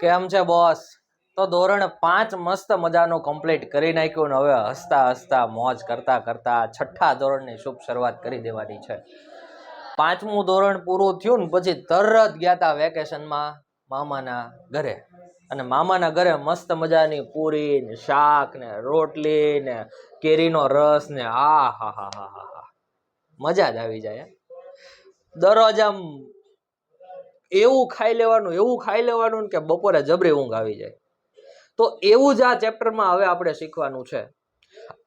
કેમ છે બોસ તો ધોરણ પાંચ મસ્ત મજાનું કમ્પ્લીટ કરી નાખ્યું ને હવે હસતા હસતા, મોજ કરતા કરતા છઠ્ઠા ધોરણની શુભ શરૂઆત કરી દેવાની છે. પાંચમું ધોરણ પૂરું થયું ને પછી તરત ગયા તા વેકેશનમાં મામાના ઘરે. અને મામાના ઘરે મસ્ત મજાની પૂરી ને શાક ને રોટલી ને કેરીનો રસ ને આ હા હા હા હા મજા જ આવી જાય. દરરોજ આમ એવું ખાઈ લેવાનું, એવું ખાઈ લેવાનું કે બપોરે જબરી ઊંઘ આવી જાય. તો એવું જ આ ચેપ્ટરમાં હવે આપણે શીખવાનું છે.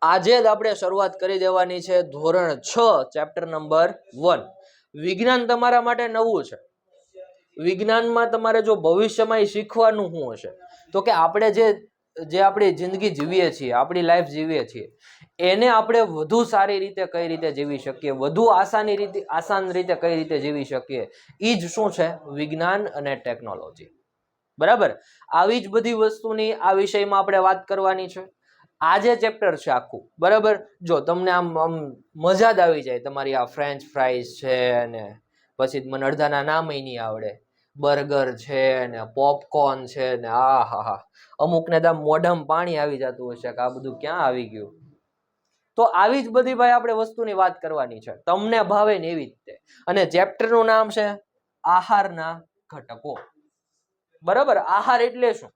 આજે જ આપણે શરૂઆત કરી દેવાની છે ધોરણ છ, ચેપ્ટર નંબર વન. વિજ્ઞાન તમારા માટે નવું છે. વિજ્ઞાનમાં તમારે જો ભવિષ્યમાં એ શીખવાનું શું હશે? તો કે આપણે જે જે આપણી જિંદગી જીવીએ છીએ, આપણી લાઈફ જીવીએ છીએ, એને આપણે વધુ સારી રીતે કઈ રીતે જીવી શકીએ, વધુ આસાની રીતે, આસાન રીતે કઈ રીતે જીવી શકીએ એ જ શું છે? વિજ્ઞાન અને ટેકનોલોજી બરાબર? આવી જ બધી વસ્તુની આ વિષયમાં આપણે વાત કરવાની છે. આ જે ચેપ્ટર છે આખું. બરાબર? જો તમને આમ આમ મજા જ આવી જાય તમારી આ ફ્રેન્ચ ફ્રાઈઝ છે અને પછી મને અડધાના નામ નહીં આવડે. બર્ગર છે ને પોપકોર્ન છે ને આ, હા હા. અમુકને તો મોઢામાં પાણી આવી જતું હશે કે આ બધું ક્યાં આવી ગયું? તો આવી જ બધી ભાઈ આપણે વસ્તુની વાત કરવાની છે. તમને ભાવે ને એવી રીતે અને ચેપ્ટરનું નામ છે આહારના ઘટકો. બરાબર? આહાર એટલે શું?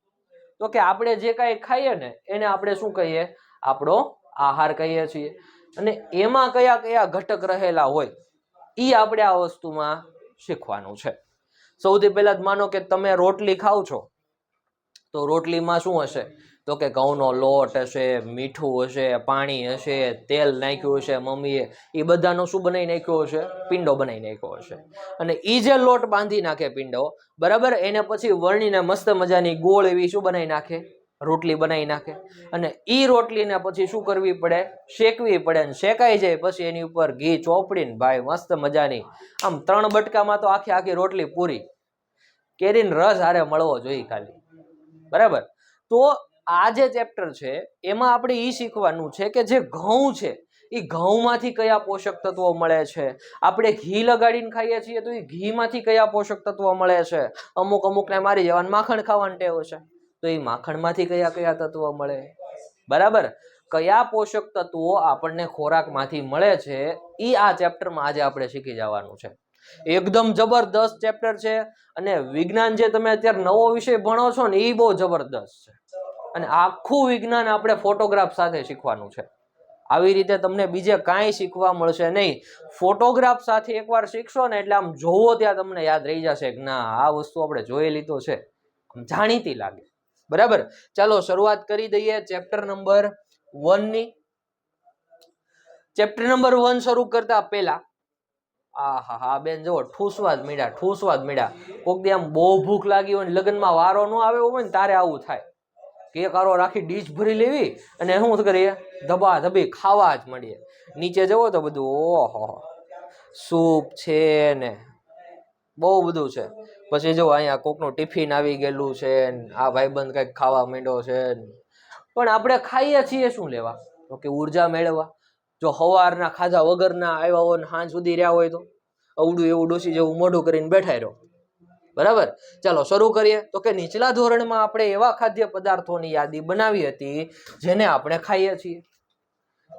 તો કે આપણે જે કાંઈ ખાઈએ ને એને આપણે શું કહીએ? આપણો આહાર કહીએ છીએ. અને એમાં કયા કયા ઘટક રહેલા હોય એ આપણે આ વસ્તુમાં શીખવાનું છે. સૌથી પહેલા જ માનો કે તમે રોટલી ખાવ છો, તો રોટલીમાં શું હશે? તો કે ઘઉંનો લોટ હશે, મીઠું હશે, પાણી હશે, તેલ નાખ્યું હશે, મમ્મીએ એ બધાનો શું બનાવી નાખ્યો હશે? પિંડો બનાવી નાખ્યો હશે. અને એ જે લોટ બાંધી નાખે પિંડો, બરાબર? એને પછી વળણીને મસ્ત મજાની ગોળ એવી શું બનાવી નાખે? રોટલી બનાવી નાખે. અને એ રોટલીને પછી શું કરવી પડે? શેકવી પડે અને શેકાઈ જાય પછી એની ઉપર ઘી ચોપડીને ભાઈ મસ્ત મજાની. આમ ત્રણ બટકામાં તો આખી આખી રોટલી પૂરી. કેરીનો રસ હારે મળવો જોઈએ ખાલી. બરાબર? તો આ જે ચેપ્ટર છે, એમાં આપણે એ શીખવાનું છે કે જે ઘઉં છે એ ઘઉંમાંથી કયા પોષક તત્વો મળે છે? આપણે ઘી લગાડીને ખાઈએ છીએ તો એ ઘીમાંથી કયા પોષક તત્વો મળે છે? અમુક અમુકને મારી જવાનું માખણ ખાવાનું ટેવ છે. તો એ માખણમાંથી કયા કયા તત્વો મળે? બરાબર? કયા પોષક તત્વો આપણને ખોરાકમાંથી મળે છે? એ આ ચેપ્ટરમાં આજે આપણે શીખી જવાનું છે. એકદમ જબરદસ્ત ચેપ્ટર છે અને વિજ્ઞાન જે તમે અત્યારે નવો વિષય ભણો છો ને એ બહુ જબરદસ્ત છે. અને આખું વિજ્ઞાન આપણે ફોટોગ્રાફ સાથે શીખવાનું છે. આવી રીતે તમને બીજે કાંઈ શીખવા મળશે નહીં. ફોટોગ્રાફ સાથે એકવાર શીખશો ને એટલે આમ જોવો ત્યાં તમને યાદ રહી જશે કે ના, આ વસ્તુ આપણે જોયેલી તો છે. જાણીતી લાગે. બરાબર? ચાલો શરૂઆત કરી દઈએ ચેપ્ટર નંબર વનની ચેપ્ટર નંબર વન શરૂ કરતા પહેલા આ હા હા બેન જુઓ ઠૂસવા જ મળ્યા ઠૂસવા જ મળ્યા કોક દી આમ બહુ ભૂખ લાગી હોય ને લગ્નમાં વારો ન આવ્યો હોય ને તારે આવું થાય. કેક કારો રાખી ડીશ ભરી લેવી અને શું કરીએ? ધબા ધબી ખાવા જ મળીએ નીચે જવો તો બધું ઓહો સૂપ છે ને, બહુ બધું છે. પછી જો અહીંયા કોકનું ટિફિન આવી ગયેલું છે આ ભાઈબંધ કંઈક ખાવા માંડ્યો છે. પણ આપણે ખાઈએ છીએ શું લેવા? તો કે ઊર્જા મેળવવા. જો સવારના ખાધા વગરના આવ્યા હોય ને સાંજ સુધી રહ્યા હોય તો? અવડું એવું ડોસી જેવું મોઢું કરીને બેઠા રહ્યો બરાબર? ચાલો શરૂ કરીએ. તો કે નીચલા ધોરણમાં આપણે એવા ખાદ્ય પદાર્થોની યાદી બનાવી હતી જેને આપણે ખાઈએ છીએ.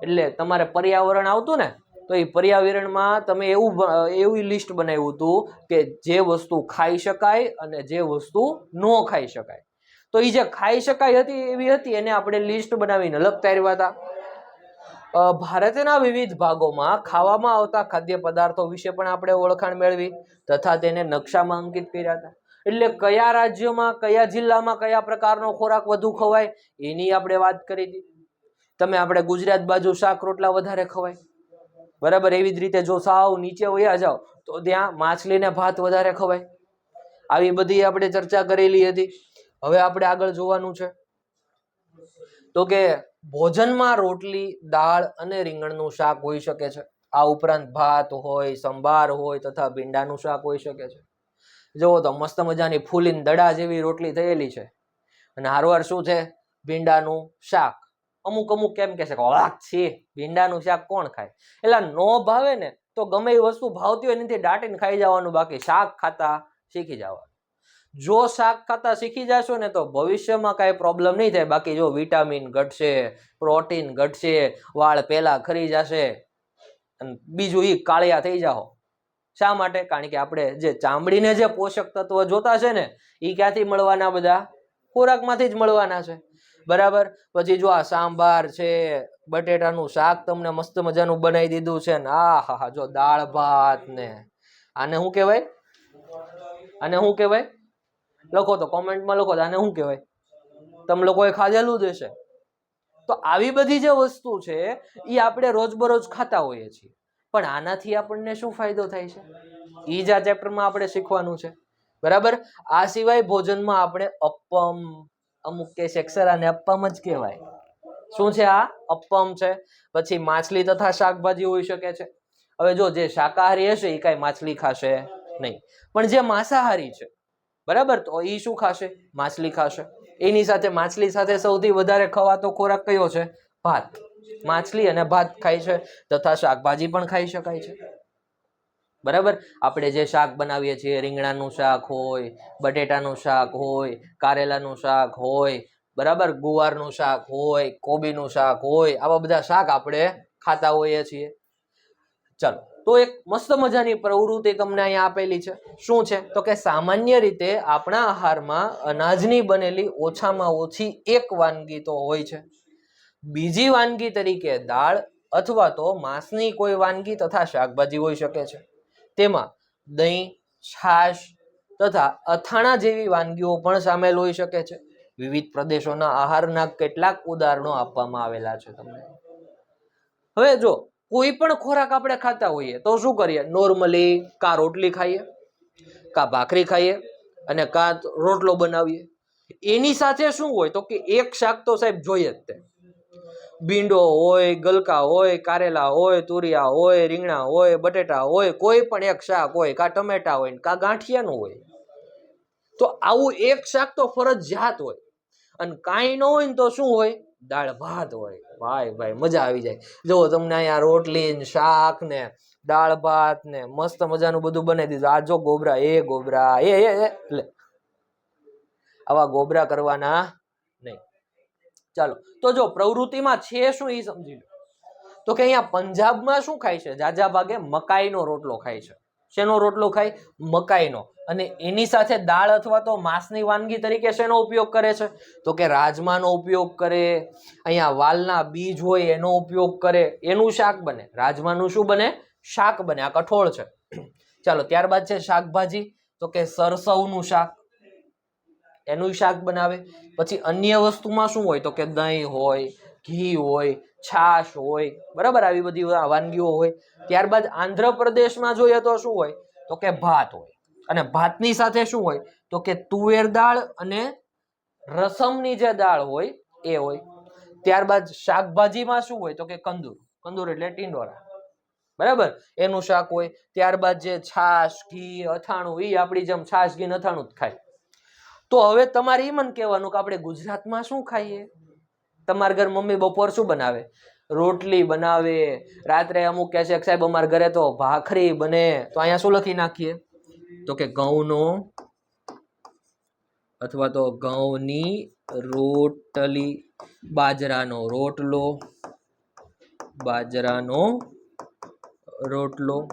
એટલે તમારે પર્યાવરણ આવતું ને? તો એ પર્યાવરણમાં તમે એવું એવી લિસ્ટ બનાવ્યું હતું કે જે વસ્તુ ખાઈ શકાય અને જે વસ્તુ ન ખાઈ શકાય. તો એ જે ખાઈ શકાય હતી એવી હતી એને આપણે લિસ્ટ બનાવીને લખતા આવ્યા હતા. ભારતના વિવિધ ભાગોમાં ખાવામાં આવતા ખાદ્ય પદાર્થો વિશે પણ આપણે ઓળખાણ મેળવી તથા તેને નકશામાં અંકિત કર્યા હતા. એટલે કયા રાજ્યમાં, કયા જિલ્લામાં કયા પ્રકારનો ખોરાક વધુ ખવાય એની આપણે વાત કરી હતી તમે આપણે ગુજરાત બાજુ શાક રોટલા વધારે ખવાય. બરાબર? એવી જ રીતે જો સાવ નીચે વયા જાઓ, તો ત્યાં માછલીને ભાત વધારે ખવાય. આવી બધી આપણે ચર્ચા કરેલી હતી. હવે આપણે આગળ જોવાનું છે. તો કે ભોજનમાં રોટલી, દાળ અને રીંગણનું શાક હોઈ શકે છે. આ ઉપરાંત ભાત હોય, સંભાર હોય તથા ભીંડાનું શાક હોઈ શકે છે. જુઓ તો મસ્ત મજાની ફૂલીને દડા જેવી રોટલી થયેલી છે. અને હારવાર શું છે? ભીંડાનું શાક. અમુક અમુક કેમ કે છે કે વાક છે, ભીંડાનું શાક કોણ ખાય? એટલે નો ભાવે ને તો ગમે એ વસ્તુ ભાવતી હોય એનાથી દાટીને ખાઈ જવાનું, બાકી શાક ખાતા શીખી જવાનું. જો શાક ખાતા શીખી જશો ને તો ભવિષ્યમાં કાંઈ પ્રોબ્લેમ નહીં થાય. બાકી જો વિટામિન ઘટશે પ્રોટીન ઘટશે, વાળ પહેલાં ખરી જશે, અને બીજું એ કાળિયા થઈ જાઓ. શા માટે? કારણ કે આપણે જે ચામડીને જે પોષક તત્વો જોતા છે ને એ ક્યાંથી મળવાના બધા? ખોરાકમાંથી જ મળવાના છે. બરાબર? પછી જો આ સાંભાર છે, બટેટાનું શાક તમને મસ્ત મજાનું બનાવી દીધું છે ને આ હા જો દાળ ભાત ને. આને શું કહેવાય? આને શું કહેવાય? લખો તો કોમેન્ટમાં લખો તો આને શું કહેવાય? તમે લોકોએ ખાધેલું જ હશે. તો આવી બધી જે વસ્તુ છે એ આપણે રોજબરોજ ખાતા હોઈએ છીએ. પણ આનાથી આપણને શું ફાયદો થાય છે? એ જ આ ચેપ્ટરમાં આપણે શીખવાનું છે. બરાબર? આ સિવાય ભોજનમાં આપણે અપ્પમ અમુક કેસ અક્ષરાને અપમ જ કહેવાય. શું છે આ? અપમ છે. પછી માછલી તથા શાકભાજી હોઈ શકે છે. હવે જો જે શાકાહારી હશે એ કાંઈ માછલી ખાશે નહીં. પણ જે માંસાહારી છે, બરાબર? તો એ શું ખાશે? માછલી ખાશે. એની સાથે માછલી સાથે સૌથી વધારે ખવાતો ખોરાક કયો છે? ભાત. માછલી અને ભાત ખાય છે તથા શાકભાજી પણ ખાઈ શકાય છે. બરાબર? આપણે જે શાક બનાવીએ છીએ, રીંગણાનું શાક હોય, બટેટાનું શાક હોય, કારેલાનું શાક હોય, બરાબર? ગુવારનું શાક હોય, કોબીનું શાક હોય, આવા બધા શાક આપણે ખાતા હોઈએ છીએ. ચાલો, તો એક મસ્ત મજાની પ્રવૃત્તિ તમને અહીંયા આપેલી છે. શું છે? તો કે સામાન્ય રીતે આપણા આહારમાં અનાજની બનેલી ઓછામાં ઓછી એક વાનગી તો હોય છે. બીજી વાનગી તરીકે દાળ અથવા તો માંસની કોઈ વાનગી તથા શાકભાજી હોઈ શકે છે. તેમાં દહીં, છાશ તથા અથાણા જેવી વાનગીઓ પણ સામેલ હોઈ શકે છે. વિવિધ પ્રદેશોના આહારના કેટલાક ઉદાહરણો આપવામાં આવેલા છે તમને. હવે જો કોઈ પણ ખોરાક આપણે ખાતા હોઈએ તો શું કરીએ? નોર્મલી કા રોટલી ખાઈએ, કા ભાખરી ખાઈએ અને કા રોટલો બનાવીએ. એની સાથે શું હોય તો કે એક શાક તો સાહેબ જોઈએ જ તે. ભીંડો હોય, ગલકા હોય, કારેલા હોય, તુરિયા હોય, રીંગણા હોય, બટેટા હોય, કોઈ પણ એક શાક હોય, કા ટમેટા હોય ને કા ગાંઠિયાનું હોય, તો આવું એક શાક તો ફરજિયાત હોય. અને કાંઈ ન હોય ને તો શું હોય? દાળ ભાત હોય. ભાઈ ભાઈ, મજા આવી જાય. જો તમને અહીંયા રોટલી ને શાક ને દાળ ભાત ને મસ્ત મજાનું બધું બનાવી દીધું. આ જો ગોબરા, એ ગોબરા, એ એ એ, લે. આવા ગોબરા કરવાના ચાલો, તો જો પ્રવૃત્તિમાં છે શું એ સમજી લો. તો કે અહીંયા પંજાબમાં શું ખાય છે? જાજા ભાગે મકાઈનો રોટલો ખાય છે. શેનો રોટલો ખાય? મકાઈનો. અને એની સાથે દાળ અથવા તો માંસની વાનગી તરીકે શેનો ઉપયોગ કરે છે? તો કે રાજમાનો ઉપયોગ કરે, અહીંયા વાલના બીજ હોય એનો ઉપયોગ કરે. એનું શાક બને. રાજમાનું શું બને? શાક બને. આ કઠોળ છે. ચાલો, ત્યારબાદ છે શાકભાજી. તો કે સરસવનું શાક. એનું શાક બનાવે. પછી અન્ય વસ્તુમાં શું હોય? તો કે દહીં હોય, ઘી હોય, છાશ હોય, બરાબર આવી બધી વાનગીઓ હોય. ત્યારબાદ આંધ્રપ્રદેશમાં જોઈએ તો શું હોય? તો કે ભાત હોય. અને ભાતની સાથે શું હોય? તો કે તુવેર દાળ અને રસમની જે દાળ હોય, એ હોય. ત્યારબાદ શાકભાજીમાં શું હોય? તો કે કંદૂર. કંદૂર એટલે ટીંડોરા બરાબર? એનું શાક હોય. ત્યારબાદ જે છાશ, ઘી, અથાણું એ આપણી જેમ છાશ, ઘી અથાણું જ ખાય. તો હવે તમારે એ મને કહેવાનું કે આપણે ગુજરાતમાં શું ખાઈએ? તમારા ઘર મમ્મી બપોર શું બનાવે? રોટલી બનાવે, રાત્રે અમુક કહે છે સાહેબ અમારા ઘરે તો ભાખરી બને, તો અહીંયા શું લખી નાખીએ? તો કે ઘઉંનો અથવા તો ઘઉંની રોટલી, બાજરાનો રોટલો બાજરાનો રોટલો.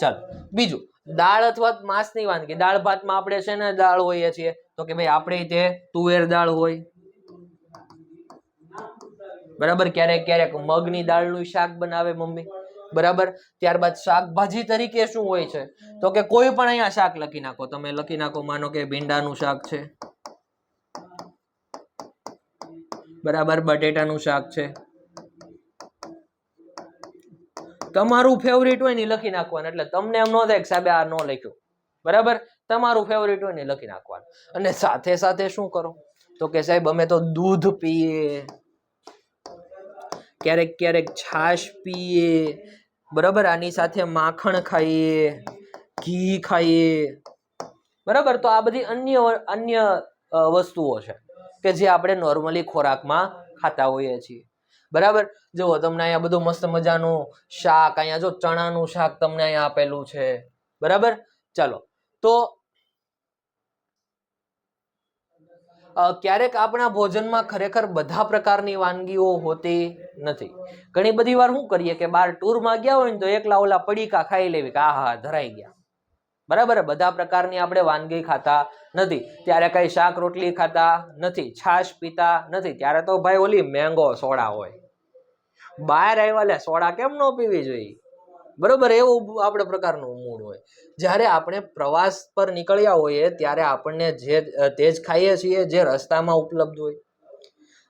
ચાલો, બીજું. દાળ અથવા માંસની વાનગી. દાળ ભાતમાં આપણે છે ને દાળ હોઈએ છીએ. તો કે ભાઈ આપણે તે તુવેર દાળ હોય. બરાબર? ક્યારેક ક્યારેક મગની દાળનું શાક બનાવે મમ્મી. બરાબર? ત્યારબાદ શાકભાજી તરીકે શું હોય છે? તો કે કોઈ પણ અહીંયા શાક લખી નાખો. તમે લખી નાખો, માનો કે ભીંડાનું શાક છે. બરાબર? બટેટાનું શાક છે. તમારું ફેવરિટ હોય ને લખી નાખવાનું. એટલે તમને એમ ન થાય કે સાહેબ આ ન લખ્યું. બરાબર? તમારું ફેવરિટ હોય ને લખી નાખવાનું. અને સાથે સાથે શું કરો? તો કે સાહેબ, અમે તો દૂધ પીએ. ક્યારેક ક્યારેક છાશ પીએ. બરાબર? આની સાથે માખણ ખાઈએ. ઘી ખાઈએ. બરાબર? તો આ બધી અન્ય અન્ય વસ્તુઓ છે કે જે આપણે નોર્મલી ખોરાકમાં ખાતા હોઈએ છીએ. બરાબર? જુઓ, તમને અહીંયા બધું મસ્ત મજાનું શાક, અહીંયા જો ચણાનું શાક તમને અહીંયા આપેલું છે. બરાબર? ચાલો, તો ક્યારેક આપણા ભોજનમાં ખરેખર બધા પ્રકારની વાનગીઓ હોતી નથી. ઘણી બધી વાર શું કરીએ કે બાર ટૂરમાં ગયા હોય ને તો એકલા ઓલા પડીકા ખાઈ લેવી કે આ હા ધરાઈ ગયા. બરાબર? બધા પ્રકારની આપણે વાનગી ખાતા નથી. ત્યારે કઈ શાક રોટલી ખાતા નથી, છાશ પીતા નથી. ત્યારે તો ભાઈ ઓલી મેંગો સોડા હોય. બહાર આવ્યા લે, સોડા કેમ ન પીવી જોઈએ? બરોબર, એવું આપણે પ્રકારનું મૂડ હોય. જ્યારે આપણે પ્રવાસ પર નીકળ્યા હોઈએ, ત્યારે આપણને જે, તે જ ખાઈએ છીએ જે રસ્તામાં ઉપલબ્ધ હોય.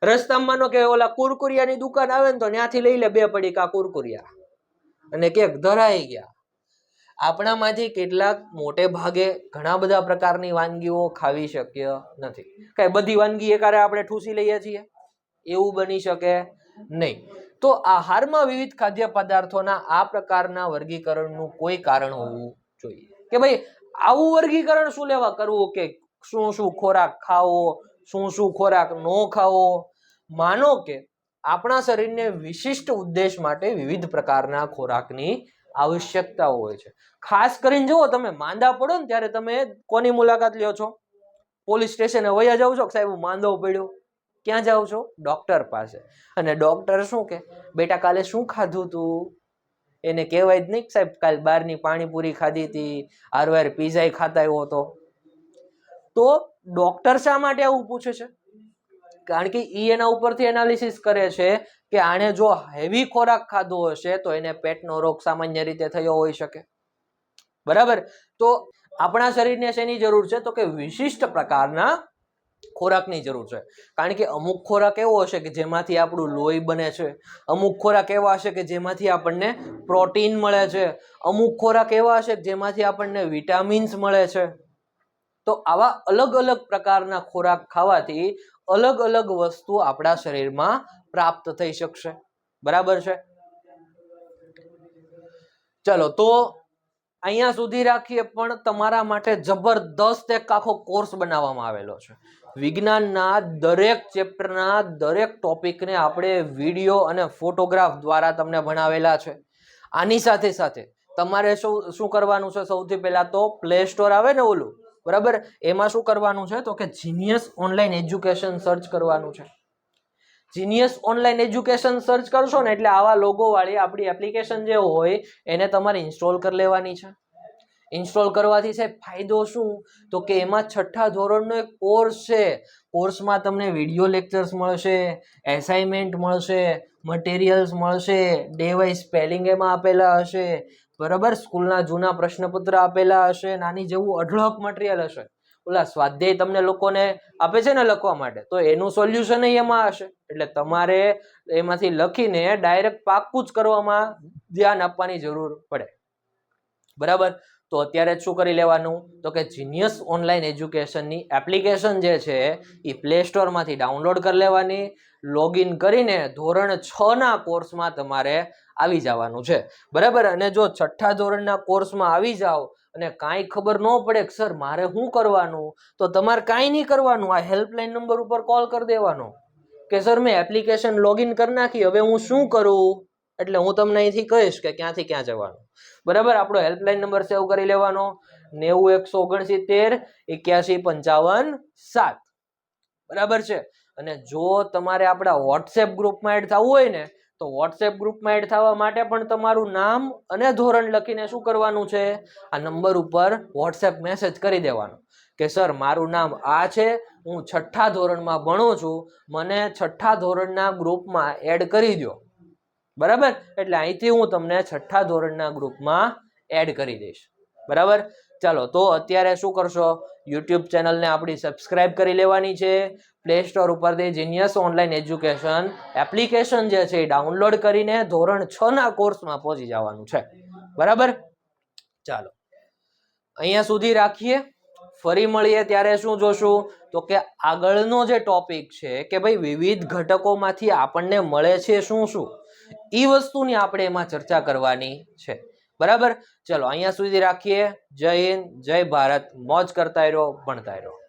રસ્તામાં માનો કે ઓલા કુરકુરિયાની દુકાન આવે ને તો ત્યાંથી લઈ લે, બે પડીકા કુરકુરિયા. અને કેક ધરાઈ ગયા. આપણામાંથી કેટલાક મોટે ભાગે ઘણા બધા પ્રકારની વાનગીઓ ખાવી શક્ય નથી. કઈ બધી વાનગી એકારે આપણે ઠૂસી લઈએ છીએ? એવું બની શકે નહીં. તો આહારમાં વિવિધ ખાદ્ય પદાર્થોના આ પ્રકારના વર્ગીકરણનું કોઈ કારણ હોવું જોઈએ? કે ભાઈ, આવું વર્ગીકરણ શું લેવા કરવું? કે શું શું ખોરાક ખાવો? શું શું ખોરાક ન ખાવો? માનો કે આપણા શરીરને વિશિષ્ટ ઉદ્દેશ માટે વિવિધ પ્રકારના ખોરાકની આવશ્યકતાઓ હોય છે. ખાસ કરીને જુઓ, તમે માંદા પડો ને ત્યારે તમે કોની મુલાકાત લ્યો છો? પોલીસ સ્ટેશને વયા જાવ છો? સાહેબ માંદો પડ્યો? ક્યાં જાઓ છો? ડોક્ટર પાસે. અને ડોક્ટર શું કે? બેટા, કાલે શું ખાધું તું? એને કહેવાય જ નહીં સાહેબ, કાલ બહારની પાણીપુરી ખાધી હતી હારવાર પીઝા ખાતા આવ્યો હતો. તો ડોક્ટર શા માટે આવું પૂછે છે? કારણ કે એ એના ઉપરથી એનાલિસિસ કરે છે કે આણે જો હેવી ખોરાક ખાધો હશે તો એને પેટનો રોગ સામાન્ય રીતે થયો હોઈ શકે. બરાબર? તો આપણા શરીરને શેની જરૂર છે? તો કે વિશિષ્ટ પ્રકારના ખોરાકની જરૂર છે. કારણ કે અમુક ખોરાક એવો હશે કે જેમાંથી આપણું લોહી બને છે, અમુક ખોરાક એવા હશે કે જેમાંથી આપણને પ્રોટીન મળે છે, અમુક ખોરાક એવા હશે કે જેમાંથી આપણને વિટામિન્સ મળે છે. તો આવા અલગ અલગ પ્રકારના ખોરાક ખાવાથી અલગ અલગ વસ્તુ આપણા શરીરમાં પ્રાપ્ત થઈ શકશે. બરાબર છે? ચલો, તો અહીંયા સુધી રાખીએ, પણ તમારા માટે જબરદસ્ત એક આખો કોર્સ બનાવવામાં આવેલો છે. વિજ્ઞાનના દરેક ચેપ્ટરના દરેક ટોપિકને આપણે વીડિયો અને ફોટોગ્રાફ દ્વારા તમને ભણાવેલા છે. આની સાથે સાથે તમારે શું શું કરવાનું છે સૌથી પહેલાં તો પ્લે સ્ટોર આવે ને ઓલું? બરાબર? એમાં શું કરવાનું છે? તો કે જીનિયસ ઓનલાઈન એજ્યુકેશન સર્ચ કરવાનું છે. જીનિયસ ઓનલાઈન એજ્યુકેશન સર્ચ કરશો ને એટલે આવા લોગોવાળી આપણી એપ્લિકેશન જે હોય, એને તમારે ઇન્સ્ટોલ કરી લેવાની છે. ઇન્સ્ટોલ કરવાથી સાહેબ ફાયદો શું? તો કે એમાં છઠ્ઠા ધોરણનો એક કોર્સ છે. કોર્સમાં તમને વીડિયો લેક્ચર્સ મળશે એસાઇનમેન્ટ મળશે મટીરિયલ્સ મળશે ડે વાઇઝ સ્પેલિંગ એમાં આપેલા હશે, બરાબર? સ્કૂલના જૂના પ્રશ્નપત્ર આપેલા હશે, નાની જેવું અઢળક મટીરિયલ હશે. ઓલા સ્વાધ્યાય તમને લોકોને આપે છે ને લખવા માટે? તો એનું સોલ્યુશન એમાં હશે. એટલે તમારે એમાંથી લખીને ડાયરેક્ટ પાક્કું જ કરવામાં ધ્યાન આપવાની જરૂર પડે. બરાબર? તો અત્યારે શું કરી લેવાનું? તો કે જીનિયસ ઓનલાઈન એજ્યુકેશનની એપ્લિકેશન જે છે, એ પ્લે સ્ટોરમાંથી ડાઉનલોડ કરી લેવાની. લોગિન કરીને ધોરણ છ ના કોર્સમાં તમારે આવી જવાનું છે. બરાબર? અને જો છઠ્ઠા ધોરણના કોર્સમાં આવી જાઓ અને કાંઈ ખબર ન પડે કે સર મારે શું કરવાનું, તો તમારે કાંઈ નહીં કરવાનું. આ હેલ્પલાઇન નંબર ઉપર કોલ કરી દેવાનો. કે સર મેં એપ્લિકેશન લોગિન કરી નાખી, હવે હું શું કરું? એટલે હું તમને અહીંથી કહીશ કે ક્યાંથી ક્યાં જવાનું. બરાબર? આપણો હેલ્પલાઇન નંબર સેવ કરી લેવાનો. નેવું, એકસો, ઓગણસિત્તેર, એક્યાસી, પંચાવન, સાત. બરાબર છે? અને જો તમારે આપણા વોટ્સએપ ગ્રુપમાં એડ થવું હોય ને, તો વોટ્સએપ ગ્રુપમાં એડ થવા માટે પણ તમારું નામ અને ધોરણ લખીને શું કરવાનું છે? આ નંબર ઉપર વોટ્સએપ મેસેજ કરી દેવાનો કે, સર, મારું નામ આ છે, હું છઠ્ઠા ધોરણમાં ભણું છું, મને છઠ્ઠા ધોરણના ગ્રુપમાં એડ કરી દો બરાબર? એટલે અહીંથી હું તમને છઠ્ઠા ધોરણના ગ્રુપમાં એડ કરી દઈશ. બરાબર? ચાલો, તો અત્યારે શું કરશો? યુટ્યુબ ચેનલને આપણી સબસ્ક્રાઇબ કરી લેવાની છે. પ્લે સ્ટોર ઉપરથી જીનિયસ ઓનલાઈન એજ્યુકેશન એપ્લિકેશન જે છે એ ડાઉનલોડ કરીને ધોરણ છ ના કોર્સમાં પહોંચી જવાનું છે. બરાબર? ચાલો. અહીંયા સુધી રાખીએ. ફરી મળીએ ત્યારે શું જોશું? તો કે આગળનો જે ટોપિક છે કે ભાઈ વિવિધ ઘટકોમાંથી આપણને મળે છે શું શું? એ વસ્તુની આપણે એમાં ચર્ચા કરવાની છે. બરાબર? ચલો, અહીંયા સુધી રાખીએ. જય હિન્દ, જય ભારત. મોજ કરતા રહ્યો, ભણતા રહ્યો.